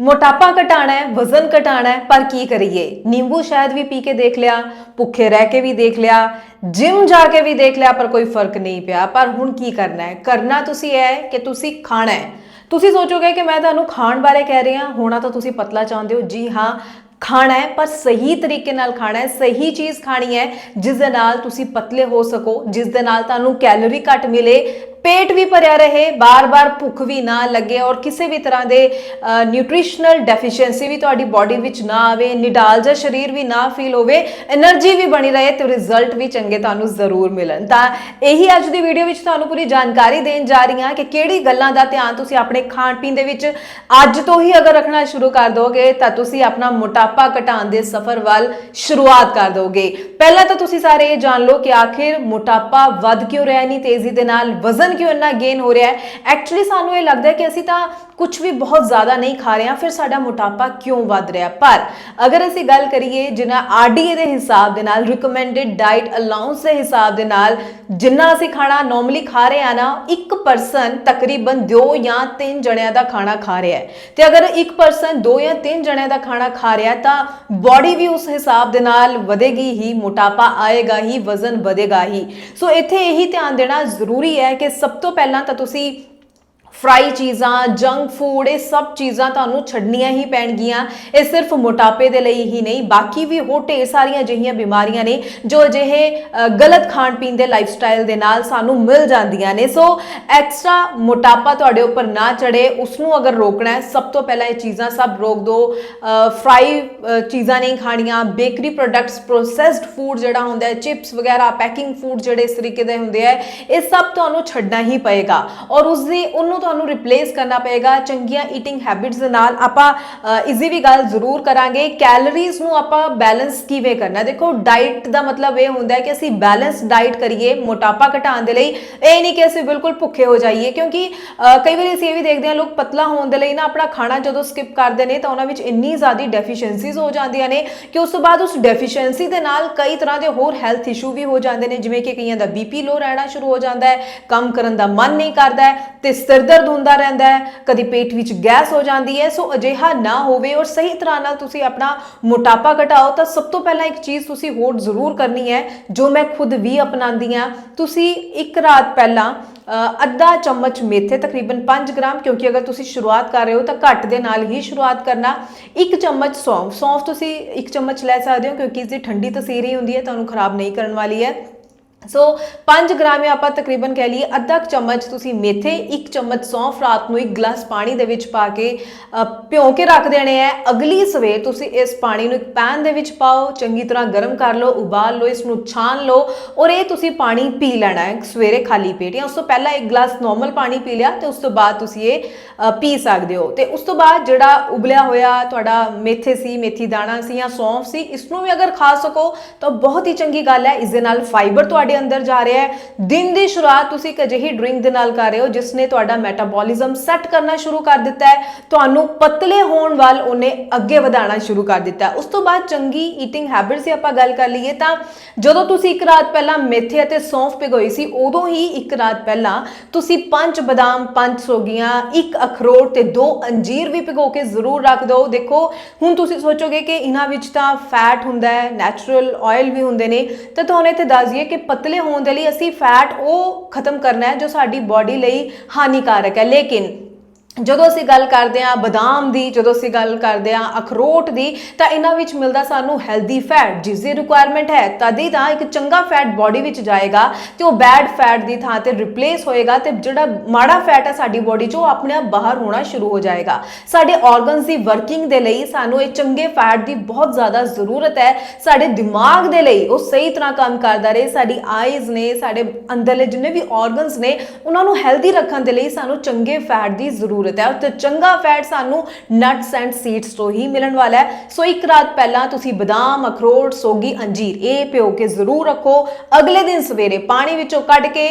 ਮੋਟਾਪਾ ਘਟਾਣਾ ਹੈ, ਵਜ਼ਨ ਘਟਾਣਾ ਹੈ, ਪਰ ਕੀ ਕਰੀਏ? ਨਿੰਬੂ ਸ਼ਾਇਦ ਵੀ ਪੀ ਕੇ ਦੇਖ ਲਿਆ, ਭੁੱਖੇ ਰਹਿ ਕੇ ਵੀ ਦੇਖ ਲਿਆ ਜਿਮ ਜਾ ਕੇ ਵੀ ਦੇਖ ਲਿਆ, ਪਰ ਕੋਈ ਫ਼ਰਕ ਨਹੀਂ ਪਿਆ। ਪਰ ਹੁਣ ਕੀ ਕਰਨਾ ਹੈ? ਕਰਨਾ ਤੁਸੀਂ ਇਹ ਹੈ ਕਿ ਤੁਸੀਂ ਖਾਣਾ ਹੈ। ਤੁਸੀਂ ਸੋਚੋਗੇ ਕਿ ਮੈਂ ਤੁਹਾਨੂੰ ਖਾਣ ਬਾਰੇ ਕਹਿ ਰਹੀ ਹਾਂ, ਹੋਣਾ ਤਾਂ ਤੁਸੀਂ ਪਤਲਾ ਚਾਹੁੰਦੇ ਹੋ। ਜੀ ਹਾਂ, ਖਾਣਾ ਹੈ, ਪਰ ਸਹੀ ਤਰੀਕੇ ਨਾਲ ਖਾਣਾ ਹੈ, ਸਹੀ ਚੀਜ਼ ਖਾਣੀ ਹੈ, ਜਿਸ ਦੇ ਨਾਲ ਤੁਸੀਂ ਪਤਲੇ ਹੋ ਸਕੋ, ਜਿਸ ਦੇ ਨਾਲ ਤੁਹਾਨੂੰ ਕੈਲੋਰੀ ਘੱਟ ਮਿਲੇ ਪੇਟ ਵੀ ਭਰਿਆ ਰਹੇ, ਬਾਰ-ਬਾਰ ਭੁੱਖ ਵੀ ਨਾ ਲੱਗੇ ਔਰ ਕਿਸੇ ਵੀ ਤਰ੍ਹਾਂ ਦੇ ਨਿਊਟ੍ਰੀਸ਼ਨਲ ਡੈਫੀਸ਼ੀਐਂਸੀ ਵੀ ਤੁਹਾਡੀ ਬਾਡੀ ਵਿੱਚ ਨਾ ਆਵੇ, ਨਿਡਾਲ ਜਾਂ ਸਰੀਰ ਵੀ ਨਾ ਫੀਲ ਹੋਵੇ એનર્ਜੀ ਵੀ ਬਣੀ ਰਹੇ ਤੇ ਰਿਜ਼ਲਟ ਵੀ ਚੰਗੇ ਤੁਹਾਨੂੰ ਜ਼ਰੂਰ ਮਿਲਣ। ਤਾਂ ਇਹੀ ਅੱਜ ਦੀ ਵੀਡੀਓ ਵਿੱਚ ਤੁਹਾਨੂੰ ਪੂਰੀ ਜਾਣਕਾਰੀ ਦੇਣ ਜਾ ਰਹੀ ਹਾਂ ਕਿ ਕਿਹੜੀ ਗੱਲਾਂ ਦਾ ਧਿਆਨ ਤੁਸੀਂ ਆਪਣੇ ਖਾਣ ਪੀਣ ਦੇ ਵਿੱਚ ਅੱਜ ਤੋਂ ਹੀ ਅਗਰ ਰੱਖਣਾ ਸ਼ੁਰੂ ਕਰ ਦੋਗੇ, ਤਾਂ ਤੁਸੀਂ ਆਪਣਾ ਮੋਟਾਪਾ ਘਟਾਉਣ ਦੇ ਸਫ਼ਰ ਵੱਲ ਸ਼ੁਰੂਆਤ ਕਰ ਦੋਗੇ। ਪਹਿਲਾਂ ਤਾਂ ਤੁਸੀਂ ਸਾਰੇ ਇਹ ਜਾਣ ਲਓ ਕਿ ਆਖਿਰ ਮੋਟਾਪਾ ਵੱਧ ਕਿਉਂ ਰਿਹਾ ਨਹੀਂ ਤੇਜ਼ੀ ਦੇ ਨਾਲ ਵਜ਼ਨ ਕਿਉਂ ਇੰਨਾ ਗੇਨ ਹੋ ਰਿਹਾ ਹੈ? ਐਕਚੁਅਲੀ ਸਾਨੂੰ ਇਹ ਲੱਗਦਾ ਹੈ ਕਿ ਅਸੀਂ ਤਾਂ ਕੁਝ ਵੀ ਬਹੁਤ ਜ਼ਿਆਦਾ ਨਹੀਂ ਖਾ ਰਹੇ ਹਾਂ, ਫਿਰ ਸਾਡਾ ਮੋਟਾਪਾ ਕਿਉਂ ਵੱਧ ਰਿਹਾ? ਪਰ ਅਗਰ ਅਸੀਂ ਗੱਲ ਕਰੀਏ ਜਿਨਾ ਆਰਡੀਏ ਦੇ ਹਿਸਾਬ ਦੇ ਨਾਲ ਰეკਮੈਂਡਡ ਡਾਈਟ ਅਲਾਉਂਸ ਦੇ ਹਿਸਾਬ ਦੇ ਨਾਲ ਜਿੰਨਾ ਅਸੀਂ ਖਾਣਾ ਨਾਰਮਲੀ ਖਾ ਰਹੇ ਆ ਨਾ, ਇੱਕ ਪਰਸਨ ਤਕਰੀਬਨ 2 ਜਾਂ 3 ਜਣਿਆਂ ਦਾ ਖਾਣਾ ਖਾ ਰਿਹਾ ਹੈ। ਤੇ ਅਗਰ ਇੱਕ ਪਰਸਨ 2 ਜਾਂ 3 ਜਣਿਆਂ ਦਾ ਖਾਣਾ ਖਾ ਰਿਹਾ ਤਾਂ ਬਾਡੀ ਵੀ ਉਸ ਹਿਸਾਬ ਦੇ ਨਾਲ ਵਧੇਗੀ ਹੀ, ਮੋਟਾਪਾ ਆਏਗਾ ਹੀ, ਵਜ਼ਨ ਵਧੇਗਾ ਹੀ। ਸੋ ਇੱਥੇ ਇਹੀ ਧਿਆਨ ਦੇਣਾ ਜ਼ਰੂਰੀ ਹੈ ਕਿ ਸਭ ਤੋਂ ਪਹਿਲਾਂ ਤਾਂ ਤੁਸੀਂ ਫਰਾਈ ਚੀਜ਼ਾਂ ਜੰਕ ਫੂਡ ਇਹ ਸਭ ਚੀਜ਼ਾਂ ਤੁਹਾਨੂੰ ਛੱਡਣੀਆਂ ਹੀ ਪੈਣਗੀਆਂ। ਇਹ ਸਿਰਫ ਮੋਟਾਪੇ ਦੇ ਲਈ ਹੀ ਨਹੀਂ, ਬਾਕੀ ਵੀ ਹੋਰ ਢੇਰ ਸਾਰੀਆਂ ਅਜਿਹੀਆਂ ਬਿਮਾਰੀਆਂ ਨੇ ਜੋ ਅਜਿਹੇ ਗਲਤ ਖਾਣ ਪੀਣ ਦੇ ਲਾਈਫ ਸਟਾਈਲ ਦੇ ਨਾਲ ਸਾਨੂੰ ਮਿਲ ਜਾਂਦੀਆਂ ਨੇ। ਸੋ ਐਕਸਟਰਾ ਮੋਟਾਪਾ ਤੁਹਾਡੇ ਉੱਪਰ ਨਾ ਚੜੇ ਉਸ ਨੂੰ ਅਗਰ ਰੋਕਣਾ ਹੈ, ਸਭ ਤੋਂ ਪਹਿਲਾਂ ਇਹ ਚੀਜ਼ਾਂ ਸਭ ਰੋਕ ਦਿਓ ਫਰਾਈ ਚੀਜ਼ਾਂ ਨਹੀਂ ਖਾਣੀਆਂ ਬੇਕਰੀ ਪ੍ਰੋਡਕਟਸ ਪ੍ਰੋਸੈਸਡ ਫੂਡ ਜਿਹੜਾ ਹੁੰਦਾ ਹੈ ਚਿਪਸ ਵਗੈਰਾ ਪੈਕਿੰਗ ਫੂਡ ਜਿਹੜੇ ਇਸ ਤਰੀਕੇ ਦੇ ਹੁੰਦੇ ਆ ਇਹ ਸਭ ਤੁਹਾਨੂੰ ਛੱਡਣਾ ਹੀ ਪਏਗਾ। ਔਰ ਉਸ ਦੀ ਉਹਨੂੰ ਤੁਹਾਨੂੰ ਰਿਪਲੇਸ ਕਰਨਾ ਪਏਗਾ। ਚੰਗੀਆਂ ਈਟਿੰਗ ਹੈਬਿਟਸ ਦੇ ਨਾਲ ਆਪਾਂ ਇਜ਼ੀ ਵੀ ਗੱਲ ਜ਼ਰੂਰ ਕਰਾਂਗੇ। ਕੈਲਰੀਜ਼ ਨੂੰ ਆਪਾਂ ਬੈਲੈਂਸ ਕਿਵੇਂ ਕਰਨਾ? ਦੇਖੋ ਡਾਈਟ ਦਾ ਮਤਲਬ ਇਹ ਹੁੰਦਾ ਹੈ ਕਿ ਅਸੀਂ ਬੈਲੈਂਸ ਡਾਈਟ ਕਰੀਏ, ਮੋਟਾਪਾ ਘਟਾਉਣ ਦੇ ਲਈ। ਇਹ ਨਹੀਂ ਕਿ ਅਸੀਂ ਬਿਲਕੁਲ ਭੁੱਖੇ ਹੋ ਜਾਈਏ, ਕਿਉਂਕਿ ਕਈ ਵਾਰੀ ਅਸੀਂ ਇਹ ਵੀ ਦੇਖਦੇ ਹਾਂ, ਲੋਕ ਪਤਲਾ ਹੋਣ ਦੇ ਲਈ ਨਾ ਆਪਣਾ ਖਾਣਾ ਜਦੋਂ ਸਕਿਪ ਕਰਦੇ ਨੇ, ਤਾਂ ਉਹਨਾਂ ਵਿੱਚ ਇੰਨੀ ਜ਼ਿਆਦੀ ਡੈਫੀਸ਼ੀਐਂਸੀਜ਼ ਹੋ ਜਾਂਦੀਆਂ ਨੇ ਕਿ ਉਸ ਤੋਂ ਬਾਅਦ ਉਸ ਡੈਫੀਸ਼ੀਐਂਸੀ ਦੇ ਨਾਲ ਕਈ ਤਰ੍ਹਾਂ ਦੇ ਹੋਰ ਹੈਲਥ ਇਸ਼ੂ ਵੀ ਹੋ ਜਾਂਦੇ ਨੇ, ਜਿਵੇਂ ਕਿ ਕਈਆਂ ਦਾ ਬੀਪੀ ਲੋ ਰਹਿਣਾ ਸ਼ੁਰੂ ਹੋ ਜਾਂਦਾ ਹੈ, ਕੰਮ ਕਰਨ ਦਾ ਮਨ ਨਹੀਂ ਕਰਦਾ ਹੈ, ਤੇ ਸਿਰ ਦਰਦ ਹੁੰਦਾ ਰਹਿੰਦਾ ਹੈ, ਕਦੀ ਪੇਟ ਵਿੱਚ ਗੈਸ ਹੋ ਜਾਂਦੀ ਹੈ, ਸੋ ਅਜਿਹਾ ਨਾ ਹੋਵੇ ਔਰ ਸਹੀ ਤਰ੍ਹਾਂ ਨਾਲ ਤੁਸੀਂ ਆਪਣਾ ਮੋਟਾਪਾ ਘਟਾਓ, ਤਾਂ ਸਭ ਤੋਂ ਪਹਿਲਾਂ ਇੱਕ ਚੀਜ਼ ਤੁਸੀਂ ਹੋਰ ਜ਼ਰੂਰ ਕਰਨੀ ਹੈ, ਜੋ ਮੈਂ ਖੁਦ ਵੀ ਅਪਣਾਉਂਦੀ ਹਾਂ। ਤੁਸੀਂ ਇੱਕ ਰਾਤ ਪਹਿਲਾਂ ਅੱਧਾ ਚਮਚ ਮੇਥੇ ਤਕਰੀਬਨ 5 ਗ੍ਰਾਮ, ਕਿਉਂਕਿ ਅਗਰ ਤੁਸੀਂ ਸ਼ੁਰੂਆਤ ਕਰ ਰਹੇ ਹੋ, ਤਾਂ ਘੱਟ ਦੇ ਨਾਲ ਹੀ ਸ਼ੁਰੂਆਤ ਕਰਨਾ। ਇੱਕ ਚਮਚ ਸੌਂਫ ਸੌਂਫ ਤੁਸੀਂ ਇੱਕ ਚਮਚ ਲੈ ਸਕਦੇ ਹੋ, ਕਿਉਂਕਿ ਇਸ ਦੀ ਠੰਡੀ ਤਸੀਰ ਹੀ ਹੁੰਦੀ ਹੈ, ਤੁਹਾਨੂੰ ਖਰਾਬ ਨਹੀਂ ਕਰਨ ਵਾਲੀ ਹੈ। ਸੋ 5 ਗ੍ਰਾਮ ਜਾਂ ਆਪਾਂ ਤਕਰੀਬਨ ਕਹਿ ਲਈਏ ਅੱਧਾ ਕੁ ਚਮਚ ਤੁਸੀਂ ਮੇਥੇ ਇੱਕ ਚਮਚ ਸੌਂਫ ਰਾਤ ਨੂੰ ਇੱਕ ਗਲਾਸ ਪਾਣੀ ਦੇ ਵਿੱਚ ਪਾ ਕੇ ਅ, ਭਿਉਂ ਕੇ ਰੱਖ ਦੇਣੇ ਹੈ। ਅਗਲੀ ਸਵੇਰ ਤੁਸੀਂ ਇਸ ਪਾਣੀ ਨੂੰ ਇੱਕ ਪੈਨ ਦੇ ਵਿੱਚ ਪਾਓ ਚੰਗੀ ਤਰ੍ਹਾਂ ਗਰਮ ਕਰ ਲਓ ਉਬਾਲ ਲਓ ਇਸ ਨੂੰ ਛਾਣ ਲਓ ਔਰ ਇਹ ਤੁਸੀਂ ਪਾਣੀ ਪੀ ਲੈਣਾ ਹੈ ਸਵੇਰੇ ਖਾਲੀ ਪੇਟ ਜਾਂ ਉਸ ਤੋਂ ਪਹਿਲਾਂ ਇੱਕ ਗਲਾਸ ਨਾਰਮਲ ਪਾਣੀ ਪੀ ਲਿਆ ਤੇ ਉਸ ਤੋਂ ਬਾਅਦ ਤੁਸੀਂ ਇਹ ਪੀ ਸਕਦੇ ਹੋ। ਤੇ ਉਸ ਤੋਂ ਬਾਅਦ ਜਿਹੜਾ ਉਬਲਿਆ ਹੋਇਆ ਤੁਹਾਡਾ ਮੇਥੇ ਸੀ ਮੇਥੀ ਦਾਣਾ ਸੀ ਜਾਂ ਸੌਂਫ ਸੀ ਇਸ ਨੂੰ ਵੀ ਅਗਰ ਖਾ ਸਕੋ ਤਾਂ ਬਹੁਤ ਹੀ ਚੰਗੀ ਗੱਲ ਹੈ। ਇਸ ਦੇ ਨਾਲ ਫਾਈਬਰ ਤੁਹਾਡੇ ਅੰਦਰ ਜਾ ਰਿਹਾ ਹੈ। ਦਿਨ ਦੀ ਸ਼ੁਰੂਆਤ ਤੁਸੀਂ ਇੱਕ ਅਜਿਹੀ ਡਰਿੰਕ ਦੇ ਨਾਲ ਕਰ ਰਹੇ ਹੋ, ਜਿਸ ਨੇ ਤੁਹਾਡਾ ਮੈਟਾਬੋਲਿਜ਼ਮ ਸੈੱਟ ਕਰਨਾ ਸ਼ੁਰੂ ਕਰ ਦਿੱਤਾ ਹੈ। ਤੁਹਾਨੂੰ ਪਤਲੇ ਹੋਣ ਵੱਲ ਉਹਨੇ ਅੱਗੇ ਵਧਾਉਣਾ ਸ਼ੁਰੂ ਕਰ ਦਿੱਤਾ। ਉਸ ਤੋਂ ਬਾਅਦ ਚੰਗੀ ਈਟਿੰਗ ਹੈਬਿਟਸ ਦੀ ਆਪਾਂ ਗੱਲ ਕਰ ਲਈਏ ਤਾਂ ਜਦੋਂ ਤੁਸੀਂ ਇੱਕ ਰਾਤ ਪਹਿਲਾਂ ਮੇਥੇ ਅਤੇ ਸੌਂਫ ਭਿਗੋਈ ਸੀ, ਉਦੋਂ ਹੀ ਇੱਕ ਰਾਤ ਪਹਿਲਾਂ ਤੁਸੀਂ ਪੰਜ ਬਦਾਮ, ਪੰਜ ਸੋਗੀਆਂ, ਇੱਕ ਅਖਰੋਟ ਤੇ ਦੋ ਅੰਜੀਰ ਵੀ ਭਿਗੋ ਕੇ ਜ਼ਰੂਰ ਰੱਖ ਦਿਓ। ਦੇਖੋ, ਹੁਣ ਤੁਸੀਂ ਸੋਚੋਗੇ ਕਿ ਇਹਨਾਂ ਵਿੱਚ ਤਾਂ ਫੈਟ ਹੁੰਦਾ ਹੈ ਨੈਚੁਰਲ ਆਇਲ ਵੀ ਹੁੰਦੇ ਨੇ। ਤਾਂ ਤੁਹਾਨੂੰ ਇੱਥੇ ਦੱਸ ਦਈਏ ਕਿ ਪਤਲੇ ਹੋਣ ਦੇ ਲਈ ਅਸੀਂ ਫੈਟ ਉਹ ਖਤਮ ਕਰਨਾ ਹੈ ਜੋ ਸਾਡੀ ਬਾਡੀ ਲਈ ਹਾਨੀਕਾਰਕ ਹੈ। ਲੇਕਿਨ ਜਦੋਂ ਅਸੀਂ ਗੱਲ ਕਰਦੇ ਹਾਂ ਬਦਾਮ ਦੀ, ਜਦੋਂ ਅਸੀਂ ਗੱਲ ਕਰਦੇ ਹਾਂ ਅਖਰੋਟ ਦੀ, ਤਾਂ ਇਹਨਾਂ ਵਿੱਚ ਮਿਲਦਾ ਸਾਨੂੰ ਹੈਲਦੀ ਫੈਟ ਜਿਸ ਦੀ ਰਿਕੁਆਇਰਮੈਂਟ ਹੈ, ਤਦ ਹੀ ਤਾਂ ਇੱਕ ਚੰਗਾ ਫੈਟ ਬਾਡੀ ਵਿੱਚ ਜਾਏਗਾ ਤੇ ਉਹ ਬੈਡ ਫੈਟ ਦੀ ਥਾਂ ਤੇ ਰਿਪਲੇਸ ਹੋਏਗਾ ਤੇ ਜਿਹੜਾ ਮਾੜਾ ਫੈਟ ਹੈ ਸਾਡੀ ਬਾਡੀ 'ਚ ਉਹ ਆਪਣੇ ਆਪ ਬਾਹਰ ਹੋਣਾ ਸ਼ੁਰੂ ਹੋ ਜਾਏਗਾ। ਸਾਡੇ ਆਰਗਨਸ ਦੀ ਵਰਕਿੰਗ ਦੇ ਲਈ ਸਾਨੂੰ ਇਹ ਚੰਗੇ ਫੈਟ ਦੀ ਬਹੁਤ ਜ਼ਿਆਦਾ ਜ਼ਰੂਰਤ ਹੈ। ਸਾਡੇ ਦਿਮਾਗ ਦੇ ਲਈ ਉਹ ਸਹੀ ਤਰ੍ਹਾਂ ਕੰਮ ਕਰਦਾ ਰਹੇ, ਸਾਡੀ ਆਈਜ਼ ਨੇ, ਸਾਡੇ ਅੰਦਰਲੇ ਜਿੰਨੇ ਵੀ ਆਰਗਨਸ ਨੇ, ਉਹਨਾਂ ਨੂੰ ਹੈਲਦੀ ਰੱਖਣ ਦੇ ਲਈ ਸਾਨੂੰ ਚੰਗੇ ਫੈਟ ਦੀ ਜ਼ਰੂਰਤ ਹੈ। ਤੇ ਚੰਗਾ ਫੈਟ ਸਾਨੂੰ ਨਟਸ ਐਂਡ ਸੀਡਸ ਤੋਂ ਹੀ ਮਿਲਣ ਵਾਲਾ ਹੈ। ਸੋ ਇੱਕ ਰਾਤ ਪਹਿਲਾਂ ਤੁਸੀਂ ਬਦਾਮ, ਅਖਰੋਟ, ਸੋਗੀ, ਅੰਜੀਰ ਇਹ ਭਿਓ ਕੇ ਜ਼ਰੂਰ ਰੱਖੋ। ਅਗਲੇ ਦਿਨ ਸਵੇਰੇ ਪਾਣੀ ਵਿੱਚੋਂ ਕੱਢ ਕੇ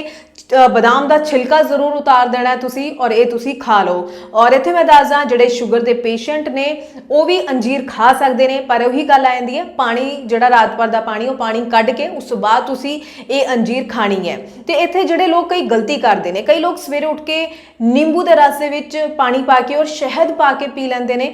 ਬਦਾਮ ਦਾ ਛਿਲਕਾ ਜ਼ਰੂਰ ਉਤਾਰ ਦੇਣਾ ਹੈ ਤੁਸੀਂ ਔਰ ਇਹ ਤੁਸੀਂ ਖਾ ਲਓ। ਔਰ ਇੱਥੇ ਮੈਂ ਦੱਸਦਾ ਜਿਹੜੇ ਸ਼ੂਗਰ ਦੇ ਪੇਸ਼ੈਂਟ ਨੇ, ਉਹ ਵੀ ਅੰਜੀਰ ਖਾ ਸਕਦੇ ਨੇ, ਪਰ ਉਹੀ ਗੱਲ ਆ ਜਾਂਦੀ ਹੈ, ਪਾਣੀ, ਜਿਹੜਾ ਰਾਤ ਭਰ ਦਾ ਪਾਣੀ, ਉਹ ਪਾਣੀ ਕੱਢ ਕੇ, ਉਸ ਤੋਂ ਬਾਅਦ ਤੁਸੀਂ ਇਹ ਅੰਜੀਰ ਖਾਣੀ ਹੈ। ਤੇ ਇੱਥੇ ਜਿਹੜੇ ਲੋਕ ਕਈ ਗਲਤੀ ਕਰਦੇ ਨੇ, ਕਈ ਲੋਕ ਸਵੇਰੇ ਉੱਠ ਕੇ ਨਿੰਬੂ ਦੇ ਰਸ ਦੇ ਵਿੱਚ ਪਾਣੀ ਪਾ ਕੇ ਔਰ ਸ਼ਹਿਦ ਪਾ ਕੇ ਪੀ ਲੈਂਦੇ ਨੇ।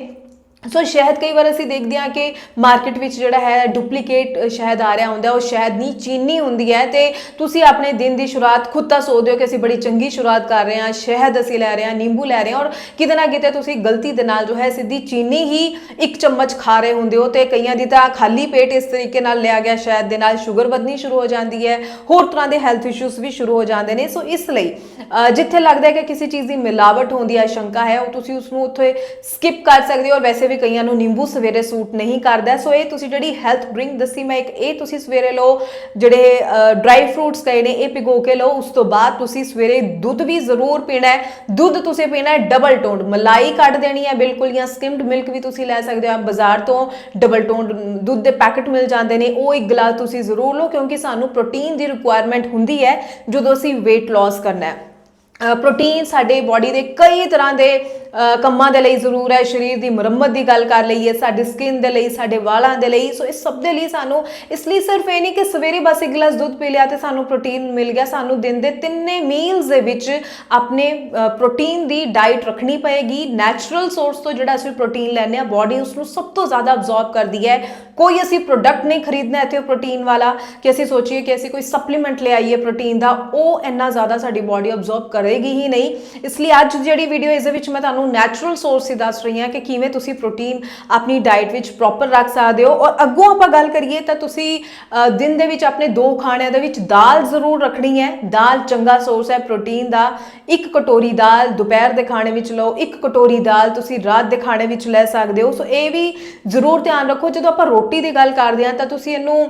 ਸੋ ਸ਼ਹਿਦ ਕਈ ਵਾਰ ਅਸੀਂ ਦੇਖਦੇ ਹਾਂ ਕਿ ਮਾਰਕੀਟ ਵਿੱਚ ਜਿਹੜਾ ਹੈ ਡੁਪਲੀਕੇਟ ਸ਼ਹਿਦ ਆ ਰਿਹਾ ਹੁੰਦਾ ਉਹ ਸ਼ਹਿਦ ਨਹੀਂ, ਚੀਨੀ ਹੁੰਦੀ ਹੈ ਤੇ ਤੁਸੀਂ ਆਪਣੇ ਦਿਨ ਦੀ ਸ਼ੁਰੂਆਤ ਖੁਦ ਤਾਂ ਸੋਚਦੇ ਹੋ ਕਿ ਅਸੀਂ ਬੜੀ ਚੰਗੀ ਸ਼ੁਰੂਆਤ ਕਰ ਰਹੇ ਹਾਂ, ਸ਼ਹਿਦ ਅਸੀਂ ਲੈ ਰਹੇ ਹਾਂ, ਨਿੰਬੂ ਲੈ ਰਹੇ ਹਾਂ ਔਰ ਕਿਤੇ ਨਾ ਕਿਤੇ ਤੁਸੀਂ ਗਲਤੀ ਦੇ ਨਾਲ ਜੋ ਹੈ ਸਿੱਧੀ ਚੀਨੀ ਹੀ ਇੱਕ ਚਮਚ ਖਾ ਰਹੇ ਹੁੰਦੇ ਹੋ ਤੇ ਕਈਆਂ ਦੀ ਤਾਂ ਖਾਲੀ ਪੇਟ ਇਸ ਤਰੀਕੇ ਨਾਲ ਲਿਆ ਗਿਆ ਸ਼ਹਿਦ ਦੇ ਨਾਲ ਸ਼ੂਗਰ ਵਧਣੀ ਸ਼ੁਰੂ ਹੋ ਜਾਂਦੀ ਹੈ, ਹੋਰ ਤਰ੍ਹਾਂ ਦੇ ਹੈਲਥ ਇਸ਼ੂਜ਼ ਵੀ ਸ਼ੁਰੂ ਹੋ ਜਾਂਦੇ ਨੇ। ਸੋ ਇਸ ਲਈ ਜਿੱਥੇ ਲੱਗਦਾ ਹੈ ਕਿ ਕਿਸੇ ਚੀਜ਼ ਦੀ ਮਿਲਾਵਟ ਹੁੰਦੀ ਦੀ ਸ਼ੰਕਾ ਹੈ, ਉਹ ਤੁਸੀਂ ਉਸ ਨੂੰ ਉੱਥੇ ਸਕਿਪ ਕਰ ਸਕਦੇ ਹੋ ਔਰ ਵੈਸੇ ਵੀ ਕਈਆਂ ਨੂੰ ਨਿੰਬੂ ਸਵੇਰੇ ਸੂਟ ਨਹੀਂ ਕਰਦਾ। ਸੋ ਇਹ ਤੁਸੀਂ ਜਿਹੜੀ ਹੈਲਥ ਡਰਿੰਕ ਦੱਸੀ, ਮੈਂ ਇੱਕ ਇਹ ਤੁਸੀਂ ਸਵੇਰੇ ਲਓ, ਜਿਹੜੇ ਡਰਾਈ ਫਰੂਟਸ ਕਹੇ ਨੇ, ਇਹ ਭਿਗੋ ਕੇ ਲਓ। ਉਸ ਤੋਂ ਬਾਅਦ ਤੁਸੀਂ ਸਵੇਰੇ ਦੁੱਧ ਵੀ ਜ਼ਰੂਰ ਪੀਣਾ ਹੈ। ਦੁੱਧ ਤੁਸੀਂ ਪੀਣਾ ਹੈ ਡਬਲ ਟੋਨਡ ਮਲਾਈ ਕੱਢ ਦੇਣੀ ਹੈ ਬਿਲਕੁਲ, ਜਾਂ ਸਕਿਮਡ ਮਿਲਕ ਵੀ ਤੁਸੀਂ ਲੈ ਸਕਦੇ ਹੋ। ਆਪ ਬਾਜ਼ਾਰ ਤੋਂ ਡਬਲ ਟੋਨਡ ਦੁੱਧ ਦੇ ਪੈਕਟ ਮਿਲ ਜਾਂਦੇ ਨੇ। ਉਹ ਇੱਕ ਗਲਾਸ ਤੁਸੀਂ ਜ਼ਰੂਰ ਲਓ, ਕਿਉਂਕਿ ਸਾਨੂੰ ਪ੍ਰੋਟੀਨ ਦੀ ਰਿਕੁਆਇਰਮੈਂਟ ਹੁੰਦੀ ਹੈ ਜਦੋਂ ਅਸੀਂ weight loss ਕਰਨਾ ਹੈ। ਪ੍ਰੋਟੀਨ ਸਾਡੇ ਬਾਡੀ ਦੇ ਕਈ ਤਰ੍ਹਾਂ ਦੇ ਕੰਮਾਂ ਦੇ ਲਈ ਜ਼ਰੂਰ ਹੈ। ਸਰੀਰ ਦੀ ਮੁਰੰਮਤ ਦੀ ਗੱਲ ਕਰ ਲਈਏ, ਸਾਡੀ ਸਕਿਨ ਦੇ ਲਈ, ਸਾਡੇ ਵਾਲਾਂ ਦੇ ਲਈ। ਸੋ ਇਸ ਸਭ ਦੇ ਲਈ ਸਾਨੂੰ, ਇਸ ਲਈ ਸਿਰਫ ਇਹ ਨਹੀਂ ਕਿ ਸਵੇਰੇ ਬਸ ਇੱਕ ਗਲਾਸ ਦੁੱਧ ਪੀ ਲਿਆ ਤੇ ਸਾਨੂੰ ਪ੍ਰੋਟੀਨ ਮਿਲ ਗਿਆ। ਸਾਨੂੰ ਦਿਨ ਦੇ ਤਿੰਨੇ ਮੀਲਸ ਦੇ ਵਿੱਚ ਆਪਣੇ ਪ੍ਰੋਟੀਨ ਦੀ ਡਾਈਟ ਰੱਖਣੀ ਪਏਗੀ। ਨੈਚੁਰਲ ਸੋਰਸ ਤੋਂ ਜਿਹੜਾ ਅਸੀਂ ਪ੍ਰੋਟੀਨ ਲੈਂਦੇ ਆ ਬਾਡੀ ਉਸ ਨੂੰ ਸਭ ਤੋਂ ਜ਼ਿਆਦਾ ਅਬਜ਼ੌਰਬ ਕਰਦੀ ਹੈ। ਕੋਈ ਅਸੀਂ ਪ੍ਰੋਡਕਟ ਨਹੀਂ ਖਰੀਦਣਾ ਇੱਥੇ ਪ੍ਰੋਟੀਨ ਵਾਲਾ, ਕਿ ਅਸੀਂ ਸੋਚੀਏ ਕਿ ਅਸੀਂ ਕੋਈ ਸਪਲੀਮੈਂਟ ਲੈ ਆਈਏ ਪ੍ਰੋਟੀਨ ਦਾ, ਉਹ ਇੰਨਾ ਜ਼ਿਆਦਾ ਸਾਡੀ ਬਾਡੀ ਅਬਜ਼ੌਰਬ ਕਰੇਗੀ ਹੀ ਨਹੀਂ। ਇਸ ਲਈ ਅੱਜ ਜਿਹੜੀ ਵੀਡੀਓ ਇਸ ਦੇ ਵਿੱਚ ਮੈਂ ਤੁਹਾਨੂੰ ਨੈਚੁਰਲ ਸੋਰਸ ਹੀ ਦੱਸ ਰਹੀ ਹਾਂ ਕਿ ਕਿਵੇਂ ਤੁਸੀਂ ਪ੍ਰੋਟੀਨ ਆਪਣੀ ਡਾਈਟ ਵਿੱਚ ਪ੍ਰੋਪਰ ਰੱਖ ਸਕਦੇ ਹੋ। ਔਰ ਅੱਗੋਂ ਆਪਾਂ ਗੱਲ ਕਰੀਏ ਤਾਂ ਤੁਸੀਂ ਦਿਨ ਦੇ ਵਿੱਚ ਆਪਣੇ ਦੋ ਖਾਣਿਆਂ ਦੇ ਵਿੱਚ ਦਾਲ ਜ਼ਰੂਰ ਰੱਖਣੀ ਹੈ। ਦਾਲ ਚੰਗਾ ਸੋਰਸ ਹੈ ਪ੍ਰੋਟੀਨ ਦਾ। ਇੱਕ ਕਟੋਰੀ ਦਾਲ ਦੁਪਹਿਰ ਦੇ ਖਾਣੇ ਵਿੱਚ ਲਓ, ਇੱਕ ਕਟੋਰੀ ਦਾਲ ਤੁਸੀਂ ਰਾਤ ਦੇ ਖਾਣੇ ਵਿੱਚ ਲੈ ਸਕਦੇ ਹੋ। ਸੋ ਇਹ ਵੀ ਜ਼ਰੂਰ ਧਿਆਨ ਰੱਖੋ। ਜਦੋਂ ਆਪਾਂ ਰੋਟੀ ਦੀ ਗੱਲ ਕਰਦੇ ਹਾਂ ਤਾਂ ਤੁਸੀਂ ਇਹਨੂੰ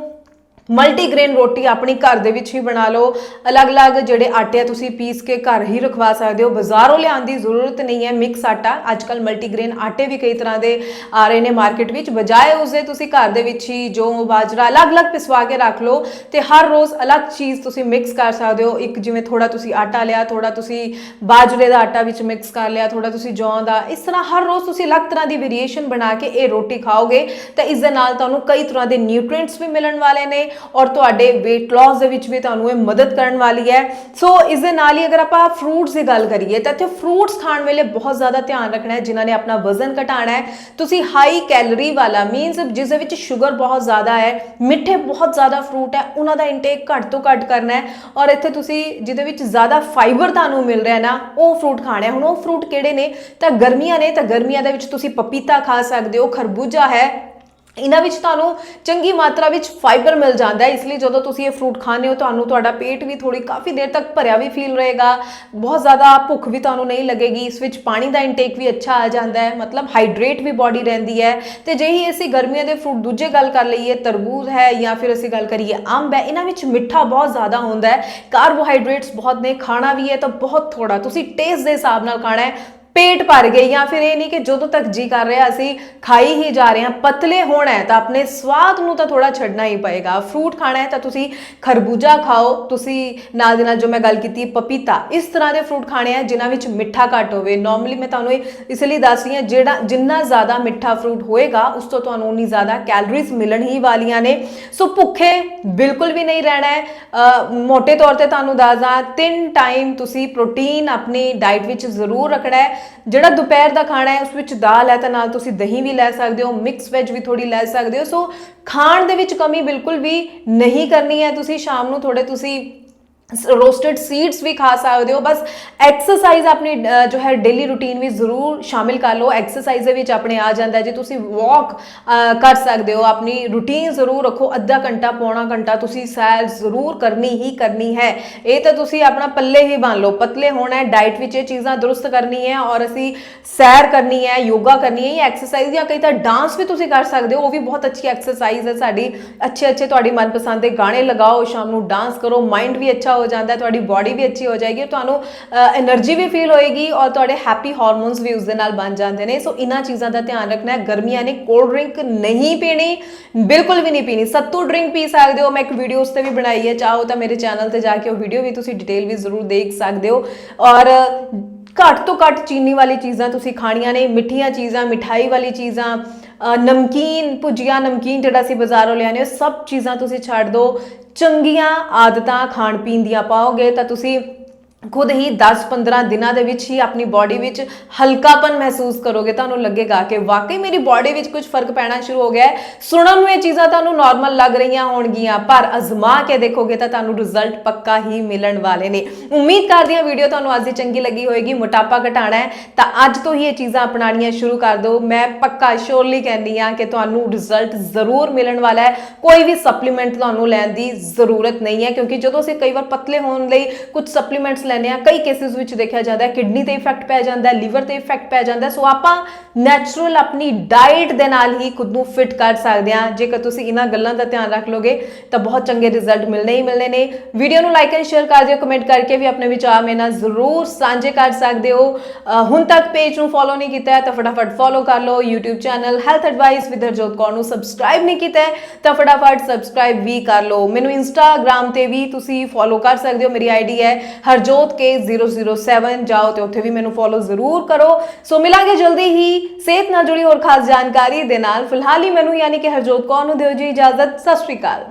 ਮਲਟੀਗ੍ਰੇਨ ਰੋਟੀ ਆਪਣੀ ਘਰ ਦੇ ਵਿੱਚ ਹੀ ਬਣਾ ਲਓ। ਅਲੱਗ-ਅਲੱਗ ਜਿਹੜੇ ਆਟੇ ਆ ਤੁਸੀਂ ਪੀਸ ਕੇ ਘਰ ਹੀ ਰਖਵਾ ਸਕਦੇ ਹੋ। ਬਾਜ਼ਾਰੋਂ ਲਿਆਉਣ ਦੀ ਜ਼ਰੂਰਤ ਨਹੀਂ ਹੈ ਮਿਕਸ ਆਟਾ। ਅੱਜਕੱਲ ਮਲਟੀਗ੍ਰੇਨ ਆਟੇ ਵੀ ਕਈ ਤਰ੍ਹਾਂ ਦੇ ਆ ਰਹੇ ਨੇ ਮਾਰਕੀਟ ਵਿੱਚ। ਬਜਾਏ ਉਸਦੇ ਤੁਸੀਂ ਘਰ ਦੇ ਵਿੱਚ ਹੀ ਜੋ ਬਾਜਰਾ ਅਲੱਗ-ਅਲੱਗ ਪਿਸਵਾ ਕੇ ਰੱਖ ਲਓ ਤੇ ਹਰ ਰੋਜ਼ ਅਲੱਗ ਚੀਜ਼ ਤੁਸੀਂ ਮਿਕਸ ਕਰ ਸਕਦੇ ਹੋ। ਇੱਕ ਜਿਵੇਂ ਥੋੜਾ ਤੁਸੀਂ ਆਟਾ ਲਿਆ ਥੋੜਾ ਤੁਸੀਂ ਬਾਜਰੇ ਦਾ ਆਟਾ ਵਿੱਚ ਮਿਕਸ ਕਰ ਲਿਆ ਥੋੜਾ ਤੁਸੀਂ ਜੌਂ ਦਾ, ਇਸ ਤਰ੍ਹਾਂ ਹਰ ਰੋਜ਼ ਤੁਸੀਂ ਅਲੱਗ ਤਰ੍ਹਾਂ ਦੀ ਵੇਰੀਏਸ਼ਨ ਬਣਾ ਕੇ ਇਹ ਰੋਟੀ ਖਾਓਗੇ। ਤਾਂ ਇਸ ਦੇ ਨਾਲ ਤੁਹਾਨੂੰ ਕਈ ਤਰ੍ਹਾਂ ਦੇ ਨਿਊਟ੍ਰੀਐਂਟਸ ਵੀ ਮਿਲਣ ਵਾਲੇ ਨੇ। ਔਰ ਤੁਹਾਡੇ weight loss ਦੇ ਵਿੱਚ ਵੀ ਤੁਹਾਨੂੰ ਇਹ ਮਦਦ ਕਰਨ ਵਾਲੀ ਹੈ। ਸੋ ਇਸ ਦੇ ਨਾਲ ਹੀ ਅਗਰ ਆਪਾਂ ਫਰੂਟਸ ਦੀ ਗੱਲ ਕਰੀਏ, ਤਾਂ ਇੱਥੇ ਫਰੂਟਸ ਖਾਣ ਵੇਲੇ ਬਹੁਤ ਜ਼ਿਆਦਾ ਧਿਆਨ ਰੱਖਣਾ ਹੈ, ਜਿਨ੍ਹਾਂ ਨੇ ਆਪਣਾ ਵਜ਼ਨ ਘਟਾਉਣਾ ਹੈ। ਤੁਸੀਂ ਹਾਈ ਕੈਲਰੀ ਵਾਲਾ ਮੀਨਸ ਜਿਸ ਦੇ ਵਿੱਚ ਸ਼ੂਗਰ ਬਹੁਤ ਜ਼ਿਆਦਾ ਹੈ, ਮਿੱਠੇ ਬਹੁਤ ਜ਼ਿਆਦਾ ਫਰੂਟ ਹੈ, ਉਹਨਾਂ ਦਾ ਇਨਟੇਕ ਘੱਟ ਤੋਂ ਘੱਟ ਕਰਨਾ ਹੈ। ਔਰ ਇੱਥੇ ਤੁਸੀਂ ਜਿਹਦੇ ਵਿੱਚ ਜ਼ਿਆਦਾ ਫਾਈਬਰ ਤੁਹਾਨੂੰ ਮਿਲ ਰਿਹਾ ਨਾ, ਉਹ ਫਰੂਟ ਖਾਣੇ ਹੁਣ ਉਹ ਫਰੂਟ ਕਿਹੜੇ ਨੇ? ਤਾਂ ਗਰਮੀਆਂ ਨੇ, ਤਾਂ ਗਰਮੀਆਂ ਦੇ ਵਿੱਚ ਤੁਸੀਂ ਪਪੀਤਾ ਖਾ ਸਕਦੇ ਹੋ, ਖਰਬੂਜਾ ਹੈ ਇਹਨਾਂ ਵਿੱਚ ਤੁਹਾਨੂੰ ਚੰਗੀ ਮਾਤਰਾ ਵਿੱਚ ਫਾਈਬਰ ਮਿਲ ਜਾਂਦਾ ਹੈ। ਇਸ ਲਈ ਜਦੋਂ ਤੁਸੀਂ ਇਹ ਫਰੂਟ ਖਾਣੇ ਹੋ, ਤੁਹਾਨੂੰ ਤੁਹਾਡਾ ਪੇਟ ਵੀ ਥੋੜੀ ਕਾਫੀ ਦੇਰ ਤੱਕ ਭਰਿਆ ਵੀ ਫੀਲ ਰਹੇਗਾ। ਬਹੁਤ ਜ਼ਿਆਦਾ ਭੁੱਖ ਵੀ ਤੁਹਾਨੂੰ ਨਹੀਂ ਲੱਗੇਗੀ। ਇਸ ਵਿੱਚ ਪਾਣੀ ਦਾ ਇਨਟੇਕ ਵੀ ਅੱਛਾ ਆ ਜਾਂਦਾ ਹੈ। ਮਤਲਬ ਹਾਈਡਰੇਟ ਵੀ ਬਾਡੀ ਰਹਿੰਦੀ ਹੈ। ਤੇ ਜਿਹੀ ਅਸੀਂ ਗਰਮੀਆਂ ਦੇ ਫਰੂਟ ਦੂਜੇ ਗੱਲ ਕਰ ਲਈਏ, ਤਰਬੂਜ ਹੈ ਜਾਂ ਫਿਰ ਅਸੀਂ ਗੱਲ ਕਰੀਏ ਅੰਬ ਹੈ, ਇਹਨਾਂ ਵਿੱਚ ਮਿੱਠਾ ਬਹੁਤ ਜ਼ਿਆਦਾ ਹੁੰਦਾ ਹੈ। ਕਾਰਬੋਹਾਈਡਰੇਟਸ ਬਹੁਤ ਨੇ, ਖਾਣਾ ਵੀ ਹੈ ਤਾਂ ਬਹੁਤ ਥੋੜਾ ਤੁਸੀਂ ਟੇਸਟ ਦੇ ਹਿਸਾਬ ਨਾਲ ਖਾਣਾ ਹੈ। ਪੇਟ ਭਰ ਗਏ ਜਾਂ ਫਿਰ ਇਹ ਨਹੀਂ ਕਿ ਜਦੋਂ ਤੱਕ ਜੀ ਕਰ ਰਿਹਾ, ਅਸੀਂ ਖਾਈ ਹੀ ਜਾ ਰਹੇ ਹਾਂ। ਪਤਲੇ ਹੋਣਾ ਹੈ ਤਾਂ ਆਪਣੇ ਸਵਾਦ ਨੂੰ ਤਾਂ ਥੋੜਾ ਛੱਡਣਾ ਹੀ ਪਏਗਾ। ਫਰੂਟ ਖਾਣਾ ਹੈ ਤਾਂ ਤੁਸੀਂ ਖਰਬੂਜਾ ਖਾਓ, ਤੁਸੀਂ ਨਾਲ ਦੇ ਨਾਲ ਜੋ ਮੈਂ ਗੱਲ ਕੀਤੀ, ਪਪੀਤਾ। ਇਸ ਤਰ੍ਹਾਂ ਦੇ ਫਰੂਟ ਖਾਣੇ ਆ ਜਿਨ੍ਹਾਂ ਵਿੱਚ ਮਿੱਠਾ ਘੱਟ ਹੋਵੇ। ਨਾਰਮਲੀ ਮੈਂ ਤੁਹਾਨੂੰ ਇਹ ਇਸ ਲਈ ਦੱਸ ਰਹੀ ਹਾਂ, ਜਿਹੜਾ ਜਿੰਨਾ ਜ਼ਿਆਦਾ ਮਿੱਠਾ ਫਰੂਟ ਹੋਏਗਾ, ਉਸ ਤੋਂ ਤੁਹਾਨੂੰ ਉਨੀ ਜ਼ਿਆਦਾ ਕੈਲਰੀਜ਼ ਮਿਲਣ ਹੀ ਵਾਲੀਆਂ ਨੇ। ਸੋ ਭੁੱਖੇ ਬਿਲਕੁਲ ਵੀ ਨਹੀਂ ਰਹਿਣਾ ਹੈ। ਮੋٹے ਤੌਰ ਤੇ ਤੁਹਾਨੂੰ ਦੱਸਦਾ, ਤਿੰਨ ਟਾਈਮ ਤੁਸੀਂ ਪ੍ਰੋਟੀਨ ਆਪਣੀ ਡਾਈਟ ਵਿੱਚ ਜ਼ਰੂਰ ਰੱਖਣਾ ਹੈ। ਜਿਹੜਾ ਦੁਪਹਿਰ ਦਾ ਖਾਣਾ ਹੈ, ਉਸ ਵਿੱਚ ਦਾਲ ਹੈ ਤਾਂ ਨਾਲ ਤੁਸੀਂ ਦਹੀਂ ਵੀ ਲੈ ਸਕਦੇ ਹੋ ਮਿਕਸ ਵੈਜ ਵੀ ਥੋੜੀ ਲੈ ਸਕਦੇ ਹੋ। ਸੋ ਖਾਣ ਦੇ ਵਿੱਚ ਕਮੀ ਬਿਲਕੁਲ ਵੀ ਨਹੀਂ ਕਰਨੀ ਹੈ। ਤੁਸੀਂ ਸ਼ਾਮ ਨੂੰ ਥੋੜੇ ਤੁਸੀਂ ਰੋਸਟਡ ਸੀਡਸ ਵੀ ਖਾ ਸਕਦੇ ਹੋ। ਬਸ ਐਕਸਰਸਾਈਜ਼ ਆਪਣੀ ਜੋ ਹੈ ਡੇਲੀ ਰੂਟੀਨ ਵਿੱਚ ਜ਼ਰੂਰ ਸ਼ਾਮਿਲ ਕਰ ਲਓ। ਐਕਸਰਸਾਈਜ਼ ਦੇ ਵਿੱਚ ਆਪਣੇ ਆ ਜਾਂਦਾ ਹੈ। ਜੇ ਤੁਸੀਂ ਵਾਕ ਕਰ ਸਕਦੇ ਹੋ, ਆਪਣੀ ਰੂਟੀਨ ਜ਼ਰੂਰ ਰੱਖੋ। ਅੱਧਾ ਘੰਟਾ, ਪੌਣਾ ਘੰਟਾ ਤੁਸੀਂ ਸੈਰ ਜ਼ਰੂਰ ਕਰਨੀ ਹੀ ਕਰਨੀ ਹੈ। ਇਹ ਤਾਂ ਤੁਸੀਂ ਆਪਣਾ ਪੱਲੇ ਹੀ ਬਣ ਲਓ। ਪਤਲੇ ਹੋਣਾ ਹੈ ਡਾਈਟ ਵਿੱਚ ਇਹ ਚੀਜ਼ਾਂ ਦਰੁਸਤ ਕਰਨੀ ਹੈ ਔਰ ਅਸੀਂ ਸੈਰ ਕਰਨੀ ਹੈ, ਯੋਗਾ ਕਰਨੀ ਹੈ ਇਹ ਐਕਸਰਸਾਈਜ਼ ਜਾਂ ਕਈ ਤਾਂ ਡਾਂਸ ਵੀ ਤੁਸੀਂ ਕਰ ਸਕਦੇ ਹੋ। ਉਹ ਵੀ ਬਹੁਤ ਅੱਛੀ ਐਕਸਰਸਾਈਜ਼ ਹੈ। ਸਾਡੀ ਅੱਛੇ ਅੱਛੇ ਤੁਹਾਡੀ ਮਨਪਸੰਦ ਦੇ ਗਾਣੇ ਲਗਾਓ, ਸ਼ਾਮ ਨੂੰ ਡਾਂਸ ਕਰੋ। ਮਾਈਂਡ ਵੀ ਅੱਛਾ ਹੋ ਜਾਂਦਾ, ਤੁਹਾਡੀ ਬਾਡੀ ਵੀ ਅੱਛੀ ਹੋ ਜਾਏਗੀ ਤੁਹਾਨੂੰ એનર્ਜੀ ਵੀ ਫੀਲ ਹੋਏਗੀ ਔਰ ਤੁਹਾਡੇ ਹੈਪੀ ਹਾਰਮੋਨਸ ਵੀ ਉਸ ਦੇ ਨਾਲ ਬਣ ਜਾਂਦੇ ਨੇ। ਸੋ ਇਹਨਾਂ ਚੀਜ਼ਾਂ ਦਾ ਧਿਆਨ ਰੱਖਣਾ ਹੈ। ਗਰਮੀਆਂ ਨੇ ਕੋਲਡ ਡਰਿੰਕ ਨਹੀਂ ਪੀਣੀ, ਬਿਲਕੁਲ ਵੀ ਨਹੀਂ ਪੀਣੀ। ਸੱਤੂ ਡਰਿੰਕ ਪੀ ਸਕਦੇ ਹੋ। ਮੈਂ ਇੱਕ ਵੀਡੀਓ ਉਸ ਤੇ ਵੀ ਬਣਾਈ ਹੈ। ਚਾਹੋ ਤਾਂ ਮੇਰੇ ਚੈਨਲ ਤੇ ਜਾ ਕੇ ਉਹ ਵੀਡੀਓ ਵੀ ਤੁਸੀਂ ਡਿਟੇਲ ਵੀ ਜ਼ਰੂਰ ਦੇਖ ਸਕਦੇ ਹੋ। ਔਰ, ਘੱਟ ਤੋਂ ਘੱਟ ਚੀਨੀ ਵਾਲੀ ਚੀਜ਼ਾਂ ਤੁਸੀਂ ਖਾਣੀਆਂ ਨੇ। ਮਿੱਠੀਆਂ ਚੀਜ਼ਾਂ, ਮਿਠਾਈ ਵਾਲੀ ਚੀਜ਼ਾਂ ਨਮਕੀਨ, ਭੁਜੀਆ, ਨਮਕੀਨ ਜਿਹੜਾ ਅਸੀਂ ਬਾਜ਼ਾਰੋਂ ਲਿਆਨੇ ਉਹ ਸਭ ਚੀਜ਼ਾਂ ਤੁਸੀਂ ਛੱਡ ਦਿਓ ਚੰਗੀਆਂ ਆਦਤਾਂ ਖਾਣ ਪੀਣ ਦੀਆਂ ਪਾਓਗੇ ਤਾਂ ਤੁਸੀਂ ਖੁਦ ਹੀ 10-15 ਦਿਨਾਂ ਦੇ ਵਿੱਚ ਹੀ ਆਪਣੀ ਬਾਡੀ ਵਿੱਚ ਹਲਕਾਪਨ ਮਹਿਸੂਸ ਕਰੋਗੇ, ਤੁਹਾਨੂੰ ਲੱਗੇਗਾ ਕਿ ਵਾਕਈ ਮੇਰੀ ਬਾਡੀ ਵਿੱਚ ਕੁਝ ਫ਼ਰਕ ਪੈਣਾ ਸ਼ੁਰੂ ਹੋ ਗਿਆ ਹੈ। ਸੁਣਨ ਨੂੰ ਇਹ ਚੀਜ਼ਾਂ ਤੁਹਾਨੂੰ ਨਾਰਮਲ ਲੱਗ ਰਹੀਆਂ ਹੋਣਗੀਆਂ, ਪਰ ਅਜ਼ਮਾ ਕੇ ਦੇਖੋਗੇ ਤਾਂ ਤੁਹਾਨੂੰ ਰਿਜ਼ਲਟ ਪੱਕਾ ਹੀ ਮਿਲਣ ਵਾਲੇ ਨੇ। ਉਮੀਦ ਕਰਦੀ ਹਾਂ ਵੀਡੀਓ ਤੁਹਾਨੂੰ ਅੱਜ ਦੀ ਚੰਗੀ ਲੱਗੀ ਹੋਏਗੀ, ਮੋਟਾਪਾ ਘਟਾਣਾ ਹੈ, ਤਾਂ ਅੱਜ ਤੋਂ ਹੀ ਇਹ ਚੀਜ਼ਾਂ ਅਪਣਾਉਣੀਆਂ ਸ਼ੁਰੂ ਕਰ ਦਿਓ। ਮੈਂ ਪੱਕਾ ਸ਼ੋਰਲੀ ਕਹਿੰਦੀ ਹਾਂ ਕਿ ਤੁਹਾਨੂੰ ਰਿਜ਼ਲਟ ਜ਼ਰੂਰ ਮਿਲਣ ਵਾਲਾ ਹੈ। ਕੋਈ ਵੀ ਸਪਲੀਮੈਂਟ ਤੁਹਾਨੂੰ ਲੈਣ ਦੀ ਜ਼ਰੂਰਤ ਨਹੀਂ ਹੈ, ਕਿਉਂਕਿ ਜਦੋਂ ਅਸੀਂ ਕਈ ਵਾਰ ਪਤਲੇ ਹੋਣ ਲਈ ਕੁਝ ਸਪਲੀਮੈਂਟਸ ਲੈਂਦੇ ਆ ਕਈ ਕੇਸਿਸ ਵਿੱਚ ਦੇਖਿਆ ਜਾਂਦਾ ਹੈ, ਕਿਡਨੀ ਤੇ ਇਫੈਕਟ ਪੈ ਜਾਂਦਾ ਹੈ ਲਿਵਰ ਤੇ ਇਫੈਕਟ ਪੈ ਜਾਂਦਾ ਸੋ ਆਪਾਂ ਨੈਚੁਰਲ ਆਪਣੀ ਡਾਈਟ ਦੇ ਨਾਲ ਹੀ ਖੁਦ ਨੂੰ ਫਿਟ ਕਰ ਸਕਦੇ ਹਾਂ। ਜੇਕਰ ਤੁਸੀਂ ਇਹਨਾਂ ਗੱਲਾਂ ਦਾ ਧਿਆਨ ਰੱਖ ਲੋਗੇ, ਤਾਂ ਬਹੁਤ ਚੰਗੇ ਰਿਜ਼ਲਟ ਮਿਲਣੇ ਹੀ ਮਿਲਣੇ ਨੇ। ਵੀਡੀਓ ਨੂੰ ਲਾਈਕ ਐਂਡ ਸ਼ੇਅਰ ਕਰ ਦਿਓ ਕਮੈਂਟ ਕਰਕੇ ਵੀ ਆਪਣੇ ਵਿਚਾਰ ਮੇਰੇ ਨਾਲ ਜ਼ਰੂਰ ਸਾਂਝੇ ਕਰ ਸਕਦੇ ਹੋ। ਹੁਣ ਤੱਕ ਪੇਜ ਨੂੰ ਫੋਲੋ ਨਹੀਂ ਕੀਤਾ ਹੈ, ਤਾਂ ਫਟਾਫਟ ਫੋਲੋ ਕਰ ਲਓ। YouTube channel health advice with Harjot Kaur ਨੂੰ ਸਬਸਕ੍ਰਾਈਬ ਨਹੀਂ ਕੀਤਾ ਹੈ, ਤਾਂ ਫਟਾਫਟ ਸਬਸਕ੍ਰਾਈਬ ਵੀ ਕਰ ਲਓ। ਮੈਨੂੰ ਇੰਸਟਾਗ੍ਰam ਤੇ ਵੀ ਤੁਸੀਂ ਫੋਲੋ ਕਰ ਸਕਦੇ ਹੋ। ਮੇਰੀ ਆਈਡੀ ਹੈ ਹਰਜੋਤ ਕੇ 007 ਜਾਓ ਤੇ ਉੱਥੇ ਵੀ ਮੈਨੂੰ ਫੋਲੋ ਜ਼ਰੂਰ ਕਰੋ। ਸੋ ਮਿਲਾਂਗੇ ਜਲਦੀ ਹੀ ਸਿਹਤ ਨਾਲ ਜੁੜੀ ਹੋਰ ਖਾਸ ਜਾਣਕਾਰੀ ਦੇ ਨਾਲ। ਫਿਲਹਾਲ ਹੀ ਮੈਨੂੰ ਯਾਨੀ ਕਿ ਹਰਜੋਤ ਕੌਰ ਨੂੰ ਦਿਓ ਜੀ ਇਜਾਜ਼ਤ। ਸਤਿ ਸ਼੍ਰੀ ਅਕਾਲ।